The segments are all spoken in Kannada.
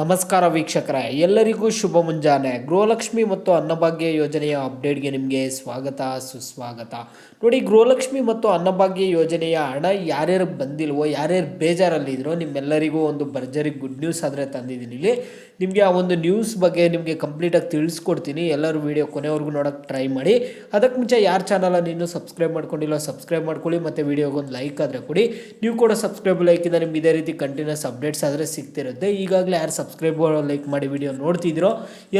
ನಮಸ್ಕಾರ ವೀಕ್ಷಕರೇ, ಎಲ್ಲರಿಗೂ ಶುಭ ಮುಂಜಾನೆ. ಗೃಹಲಕ್ಷ್ಮಿ ಮತ್ತು ಅನ್ನಭಾಗ್ಯ ಯೋಜನೆಯ ಅಪ್ಡೇಟ್ಗೆ ನಿಮಗೆ ಸ್ವಾಗತ, ಸುಸ್ವಾಗತ. ನೋಡಿ, ಗೃಹಲಕ್ಷ್ಮಿ ಮತ್ತು ಅನ್ನಭಾಗ್ಯ ಯೋಜನೆಯ ಹಣ ಯಾರ್ಯಾರು ಬಂದಿಲ್ವೋ, ಯಾರ್ಯಾರು ಬೇಜಾರಲ್ಲಿದ್ರೋ ನಿಮ್ಮೆಲ್ಲರಿಗೂ ಒಂದು ಭರ್ಜರಿ ಗುಡ್ ನ್ಯೂಸ್ ಆದರೆ ತಂದಿದ್ದೀನಿ ಇಲ್ಲಿ. ನಿಮಗೆ ಆ ಒಂದು ನ್ಯೂಸ್ ಬಗ್ಗೆ ನಿಮಗೆ ಕಂಪ್ಲೀಟಾಗಿ ತಿಳಿಸ್ಕೊಡ್ತೀನಿ. ಎಲ್ಲರೂ ವೀಡಿಯೋ ಕೊನೆವರೆಗೂ ನೋಡೋಕ್ಕೆ ಟ್ರೈ ಮಾಡಿ. ಅದಕ್ಕೆ ಮುಂಚೆ ಯಾರ ಚಾನಲನ್ನು ಇನ್ನೂ ಸಬ್ಸ್ಕ್ರೈಬ್ ಮಾಡ್ಕೊಂಡಿಲ್ಲ ಸಬ್ಸ್ಕ್ರೈಬ್ ಮಾಡ್ಕೊಳ್ಳಿ. ಮತ್ತು ವೀಡಿಯೋಗೆ ಒಂದು ಲೈಕ್ ಆದರೆ ಕೊಡಿ. ನೀವು ಕೂಡ ಸಬ್ಸ್ಕ್ರೈಬ್ ಲೈಕಿಂದ ನಿಮ್ಗೆ ಇದೇ ರೀತಿ ಕಂಟಿನ್ಯೂಸ್ ಅಪ್ಡೇಟ್ಸ್ ಆದರೆ ಸಿಗ್ತಿರುತ್ತೆ. ಈಗಾಗಲೇ ಯಾರು ಸಬ್ಸ್ಕ್ರೈಬ್ ಲೈಕ್ ಮಾಡಿ ವಿಡಿಯೋ ನೋಡ್ತಿದ್ದೀರೋ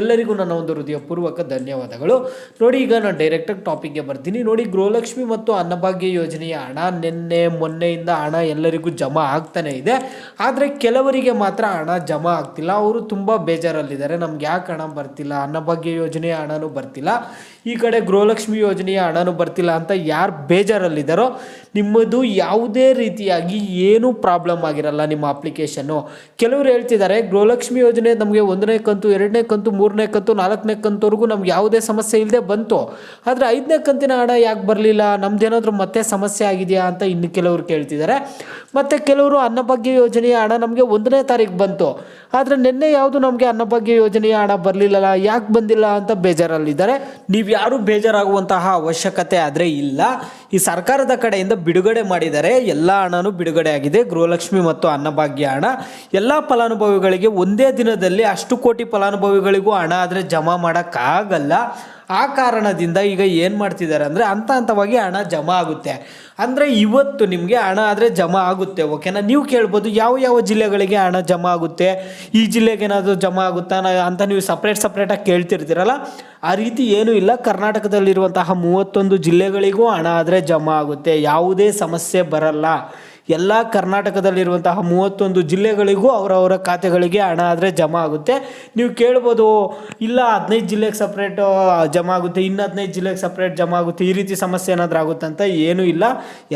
ಎಲ್ಲರಿಗೂ ನನ್ನ ಒಂದು ಹೃದಯಪೂರ್ವಕ ಧನ್ಯವಾದಗಳು. ನೋಡಿ ಈಗ ನಾನು ಡೈರೆಕ್ಟಾಗಿ ಟಾಪಿಕ್ಗೆ ಬರ್ತೀನಿ. ನೋಡಿ ಗೃಹಲಕ್ಷ್ಮಿ ಮತ್ತು ಅನ್ನಭಾಗ್ಯ ಯೋಜನೆಯ ಹಣ, ನಿನ್ನೆ, ಮೊನ್ನೆಯಿಂದ ಹಣ ಎಲ್ಲರಿಗೂ ಜಮಾ ಆಗ್ತಾನೆ ಇದೆ. ಆದರೆ ಕೆಲವರಿಗೆ ಮಾತ್ರ ಹಣ ಜಮಾ ಆಗ್ತಿಲ್ಲ. ಅವರು ತುಂಬ ಬೇಜಾರಲ್ಲಿದ್ದಾರೆ. ನಮ್ಗೆ ಯಾಕೆ ಹಣ ಬರ್ತಿಲ್ಲ? ಅನ್ನಭಾಗ್ಯ ಯೋಜನೆಯ ಹಣನೂ ಬರ್ತಿಲ್ಲ. ಈ ಕಡೆ ಗೃಹಲಕ್ಷ್ಮಿ ಯೋಜನೆಯ ಹಣನೂ ಬರ್ತಿಲ್ಲ ಅಂತ ಯಾರು ಬೇಜಾರಲ್ಲಿದ್ದಾರೋ ನಿಮ್ಮದು ಯಾವುದೇ ರೀತಿಯಾಗಿ ಏನೂ ಪ್ರಾಬ್ಲಮ್ ಆಗಿರಲ್ಲ ನಿಮ್ಮ ಅಪ್ಲಿಕೇಶನ್ನು ಕೆಲವರು ಹೇಳ್ತಿದ್ದಾರೆ, ಗೃಹಲಕ್ಷ್ಮಿ ಯೋಜನೆ ನಮಗೆ ಒಂದನೇ ಕಂತು, ಎರಡನೇ ಕಂತು, ಮೂರನೇ ಕಂತು, ನಾಲ್ಕನೇ ಕಂತುವರೆಗೂ ನಮ್ಗೆ ಯಾವುದೇ ಸಮಸ್ಯೆ ಇಲ್ಲದೆ ಬಂತು. ಆದರೆ ಐದನೇ ಕಂತಿನ ಹಣ ಯಾಕೆ ಬರಲಿಲ್ಲ? ನಮ್ದೇನಾದರೂ ಮತ್ತೆ ಸಮಸ್ಯೆ ಆಗಿದೆಯಾ ಅಂತ ಇನ್ನು ಕೆಲವರು ಕೇಳ್ತಿದ್ದಾರೆ ಮತ್ತು ಕೆಲವರು ಅನ್ನಭಾಗ್ಯ ಯೋಜನೆಯ ಹಣ ನಮಗೆ ಒಂದನೇ ತಾರೀಕು ಬಂತು. ಆದರೆ ನಿನ್ನೆ ಯಾವುದು ನಮಗೆ ಅನ್ನಭಾಗ್ಯ ಯೋಜನೆಯ ಹಣ ಬರಲಿಲ್ಲಲ್ಲ, ಯಾಕೆ ಬಂದಿಲ್ಲ ಅಂತ ಬೇಜಾರಲ್ಲಿದ್ದಾರೆ. ನೀವು ಯಾರೂ ಬೇಜಾರಾಗುವಂತಹ ಅವಶ್ಯಕತೆ ಆದರೆ ಇಲ್ಲ. ಈ ಸರ್ಕಾರದ ಕಡೆಯಿಂದ ಬಿಡುಗಡೆ ಮಾಡಿದರೆ ಎಲ್ಲ ಹಣನೂ ಬಿಡುಗಡೆ ಆಗಿದೆ. ಗೃಹಲಕ್ಷ್ಮಿ ಮತ್ತು ಅನ್ನಭಾಗ್ಯ ಹಣ. ಎಲ್ಲ ಫಲಾನುಭವಿಗಳಿಗೆ ಒಂದೇ ದಿನದಲ್ಲಿ ಅಷ್ಟು ಕೋಟಿ ಫಲಾನುಭವಿಗಳಿಗೂ ಹಣ ಆದರೆ ಜಮಾ ಮಾಡೋಕ್ಕಾಗಲ್ಲ. ಆ ಕಾರಣದಿಂದ ಈಗ ಏನು ಮಾಡ್ತಿದ್ದಾರೆ ಅಂದರೆ ಹಂತ ಹಂತವಾಗಿ ಹಣ ಜಮಾ ಆಗುತ್ತೆ. ಅಂದರೆ ಇವತ್ತು ನಿಮಗೆ ಹಣ ಆದರೆ ಜಮಾ ಆಗುತ್ತೆ ಓಕೆನಾ ನೀವು ಕೇಳ್ಬೋದು ಯಾವ ಯಾವ ಜಿಲ್ಲೆಗಳಿಗೆ ಹಣ ಜಮಾ ಆಗುತ್ತೆ, ಈ ಜಿಲ್ಲೆಗೆ ಏನಾದರೂ ಜಮಾ ಆಗುತ್ತಾ ಅಂತ ನೀವು ಸಪ್ರೇಟ್ ಸಪ್ರೇಟಾಗಿ ಕೇಳ್ತಿರ್ತೀರಲ್ಲ, ಆ ರೀತಿ ಏನೂ ಇಲ್ಲ. ಕರ್ನಾಟಕದಲ್ಲಿರುವಂತಹ ಮೂವತ್ತೊಂದು ಜಿಲ್ಲೆಗಳಿಗೂ ಹಣ ಆದರೆ ಜಮಾ ಆಗುತ್ತೆ, ಯಾವುದೇ ಸಮಸ್ಯೆ ಬರಲ್ಲ. ಎಲ್ಲ ಕರ್ನಾಟಕದಲ್ಲಿರುವಂತಹ ಮೂವತ್ತೊಂದು ಜಿಲ್ಲೆಗಳಿಗೂ ಅವರವರ ಖಾತೆಗಳಿಗೆ ಹಣ ಆದರೆ ಜಮಾ ಆಗುತ್ತೆ. ನೀವು ಕೇಳ್ಬೋದು, ಇಲ್ಲ ಹದಿನೈದು ಜಿಲ್ಲೆಗೆ ಸಪ್ರೇಟ್ ಜಮಾ ಆಗುತ್ತೆ, ಇನ್ನು ಹದಿನೈದು ಜಿಲ್ಲೆಗೆ ಸಪ್ರೇಟ್ ಜಮಾ ಆಗುತ್ತೆ, ಈ ರೀತಿ ಸಮಸ್ಯೆ ಏನಾದರೂ ಆಗುತ್ತೆ ಅಂತ ಏನೂ ಇಲ್ಲ.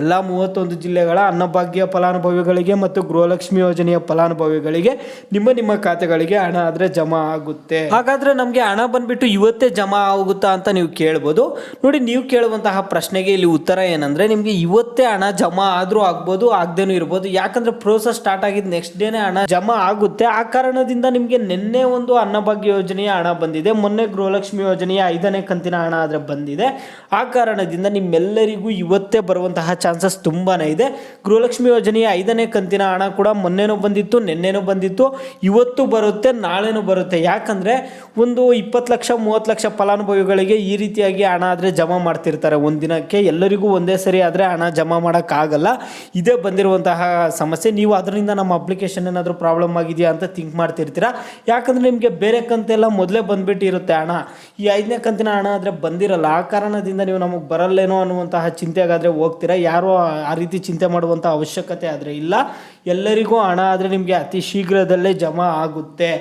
ಎಲ್ಲ ಮೂವತ್ತೊಂದು ಜಿಲ್ಲೆಗಳ ಅನ್ನಭಾಗ್ಯ ಫಲಾನುಭವಿಗಳಿಗೆ ಮತ್ತು ಗೃಹಲಕ್ಷ್ಮಿ ಯೋಜನೆಯ ಫಲಾನುಭವಿಗಳಿಗೆ ನಿಮ್ಮ ನಿಮ್ಮ ಖಾತೆಗಳಿಗೆ ಹಣ ಆದರೆ ಜಮಾ ಆಗುತ್ತೆ. ಹಾಗಾದರೆ ನಮಗೆ ಹಣ ಬಂದ್ಬಿಟ್ಟು ಇವತ್ತೇ ಜಮಾ ಆಗುತ್ತಾ ಅಂತ ನೀವು ಕೇಳ್ಬೋದು. ನೋಡಿ, ನೀವು ಕೇಳುವಂತಹ ಪ್ರಶ್ನೆಗೆ ಇಲ್ಲಿ ಉತ್ತರ ಏನಂದರೆ, ನಿಮಗೆ ಇವತ್ತೇ ಹಣ ಜಮಾ ಆದರೂ ಆಗ್ಬೋದು ಆಗದೇನೂ ಇರ್ಬೋದು. ಯಾಕಂದ್ರೆ ಪ್ರೋಸೆಸ್ ಸ್ಟಾರ್ಟ್ ಆಗಿದ್ದು ನೆಕ್ಸ್ಟ್ ಡೇನೇ ಹಣ ಜಮಾ ಆಗುತ್ತೆ. ಆ ಕಾರಣದಿಂದ ನಿಮಗೆ ನಿನ್ನೆ ಒಂದು ಅನ್ನಭಾಗ್ಯ ಯೋಜನೆಯ ಹಣ ಬಂದಿದೆ. ಮೊನ್ನೆ ಗೃಹಲಕ್ಷ್ಮಿ ಯೋಜನೆಯ ಐದನೇ ಕಂತಿನ ಹಣ ಆದರೆ ಬಂದಿದೆ. ಆ ಕಾರಣದಿಂದ ನಿಮ್ಮೆಲ್ಲರಿಗೂ ಇವತ್ತೇ ಬರುವಂತಹ ಚಾನ್ಸಸ್ ತುಂಬಾ ಇದೆ. ಗೃಹಲಕ್ಷ್ಮಿ ಯೋಜನೆಯ ಐದನೇ ಕಂತಿನ ಹಣ ಕೂಡ ಮೊನ್ನೆನೂ ಬಂದಿತ್ತು, ನಿನ್ನೆನೂ ಬಂದಿತ್ತು. ಇವತ್ತು ಬರುತ್ತೆ, ನಾಳೆನೂ ಬರುತ್ತೆ. ಯಾಕಂದರೆ ಒಂದು ಇಪ್ಪತ್ತು ಲಕ್ಷ, ಮೂವತ್ತು ಲಕ್ಷ ಫಲಾನುಭವಿಗಳಿಗೆ ಈ ರೀತಿಯಾಗಿ ಹಣ ಆದರೆ ಜಮಾ ಮಾಡ್ತಿರ್ತಾರೆ. ಒಂದಿನಕ್ಕೆ ಎಲ್ಲರಿಗೂ ಒಂದೇ ಸರಿ ಆದರೆ ಹಣ ಜಮಾ ಮಾಡೋಕ್ಕಾಗಲ್ಲ. ಇದೇ ಬಂದಿರುವಂತಹ ಸಮಸ್ಯೆ. ನೀವು ಅದರಿಂದ ನಮ್ಮ ಅಪ್ಲಿಕೇಶನ್ ಏನಾದರೂ ಪ್ರಾಬ್ಲಮ್ ಆಗಿದೆಯಾ ಅಂತ ಥಿಂಕ್ ಮಾಡ್ತಿರ್ತೀರಾ? ಯಾಕಂದರೆ ನಿಮಗೆ ಬೇರೆ ಕಂತೆಲ್ಲ ಮೊದಲೇ ಬಂದ್ಬಿಟ್ಟಿರುತ್ತೆ ಹಣ. ಈ ಐದನೇ ಕಂತಿನ ಹಣ ಆದರೆ ಬಂದಿರಲ್ಲ. ಆ ಕಾರಣದಿಂದ ನೀವು ನಮಗೆ ಬರಲ್ಲೇನೋ ಅನ್ನುವಂತಹ ಚಿಂತೆಗಾದರೆ ಹೋಗ್ತೀರಾ? ಯಾರೂ ಆ ರೀತಿ ಚಿಂತೆ ಮಾಡುವಂಥ ಅವಶ್ಯಕತೆ ಆದರೆ ಇಲ್ಲ. ಎಲ್ಲರಿಗೂ ಹಣ ಆದರೆ ನಿಮಗೆ ಅತಿ ಶೀಘ್ರದಲ್ಲೇ ಜಮಾ ಆಗುತ್ತೆ.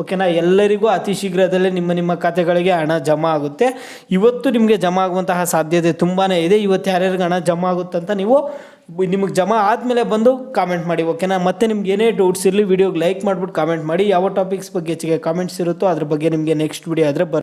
ಓಕೆನಾ? ಎಲ್ಲರಿಗೂ ಅತಿ ಶೀಘ್ರದಲ್ಲೇ ನಿಮ್ಮ ನಿಮ್ಮ ಖಾತೆಗಳಿಗೆ ಹಣ ಜಮಾ ಆಗುತ್ತೆ. ಇವತ್ತು ನಿಮಗೆ ಜಮಾ ಆಗುವಂತಹ ಸಾಧ್ಯತೆ ತುಂಬಾ ಇದೆ. ಇವತ್ತು ಯಾರ್ಯಾರಿಗೆ ಹಣ ಜಮಾ ಆಗುತ್ತಂತ ನೀವು ನಿಮಗೆ ಜಮಾ ಆದಮೇಲೆ ಬಂದು ಕಾಮೆಂಟ್ ಮಾಡಿ, ಓಕೆನಾ? ಮತ್ತೆ ನಿಮ್ಗೆ ಏನೇ ಡೌಟ್ಸ್ ಇರಲಿ ವಿಡಿಯೋಗೆ ಲೈಕ್ ಮಾಡಿಬಿಟ್ಟು ಕಾಮೆಂಟ್ ಮಾಡಿ. ಯಾವ ಟಾಪಿಕ್ಸ್ ಬಗ್ಗೆ ಹೆಚ್ಚಿಗೆ ಕಾಮೆಂಟ್ಸ್ ಇರುತ್ತೋ ಅದ್ರ ಬಗ್ಗೆ ನಿಮಗೆ ನೆಕ್ಸ್ಟ್ ವಿಡಿಯೋ ಆದರೆ